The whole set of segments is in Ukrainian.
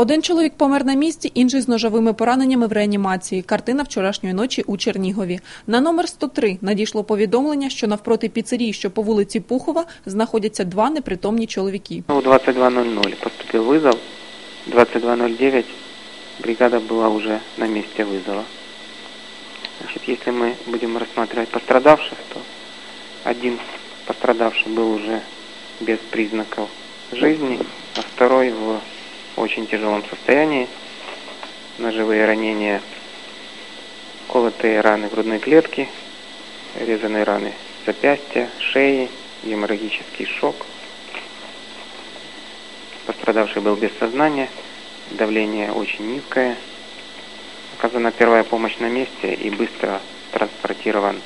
Один чоловік помер на місці, інший з ножовими пораненнями в реанімації. Картина вчорашньої ночі у Чернігові. На номер 103 надійшло повідомлення, що навпроти піцерії, що по вулиці Пухова, знаходяться два непритомні чоловіки. У 22.00 поступил вызов. 22.09 бригада была уже на месте вызова. Значит, если мы будем рассматривать пострадавших, то один пострадавший был уже без признаков жизни, а второй в очень тяжелом состоянии. Ножевые ранения, колотые раны грудной клетки, резаные раны запястья, шеи, геморрагический шок. Пострадавший был без сознания, давление очень низкое. Оказана первая помощь на месте и быстро транспортирован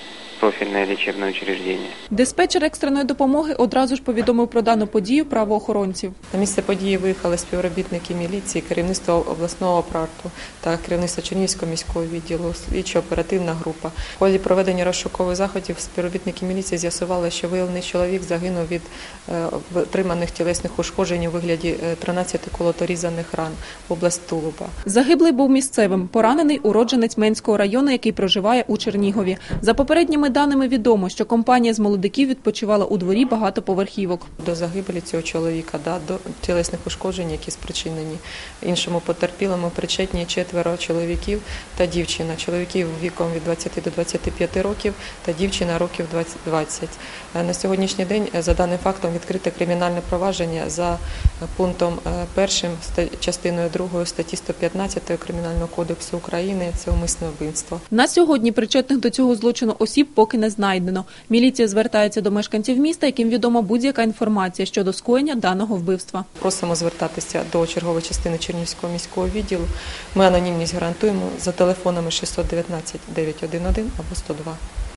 профильное лечебное учреждение. Диспетчер екстреної допомоги одразу ж повідомив про дану подію правоохоронців. На місце події виїхали співробітники міліції, керівництво обласного апарату та керівництво Чернігівського міського відділу, слідчо-оперативна група. В ході проведення розшукових заходів співробітники міліції з'ясували, що виявлений чоловік загинув від е, отриманих тілесних ушкоджень у вигляді е, 13 колоторізаних ран в область тулуба. Загиблий був місцевим, поранений уродженець Менського району, який проживає у Чернігові. За попередніми даними відомо, що компанія з молодиків відпочивала у дворі багатоповерхівок. До загибелі цього чоловіка, да, до тілесних ушкоджень, які спричинені іншому потерпілому, причетні четверо чоловіків та дівчина. Чоловіків віком від 20 до 25 років та дівчина років 20. 20. Е, На сьогоднішній день е, за даним фактом відкрите кримінальне провадження за е, пунктом першим частиною 2 статті 115 Кримінального кодексу України. Це умисне вбивство. На сьогодні причетних до цього злочину осіб поки не знайдено. Міліція звертається до мешканців міста, яким відома будь-яка інформація щодо скоєння даного вбивства. Просимо звертатися до чергової частини Чернівського міського відділу. Ми анонімність гарантуємо за телефонами 619 911 або 102.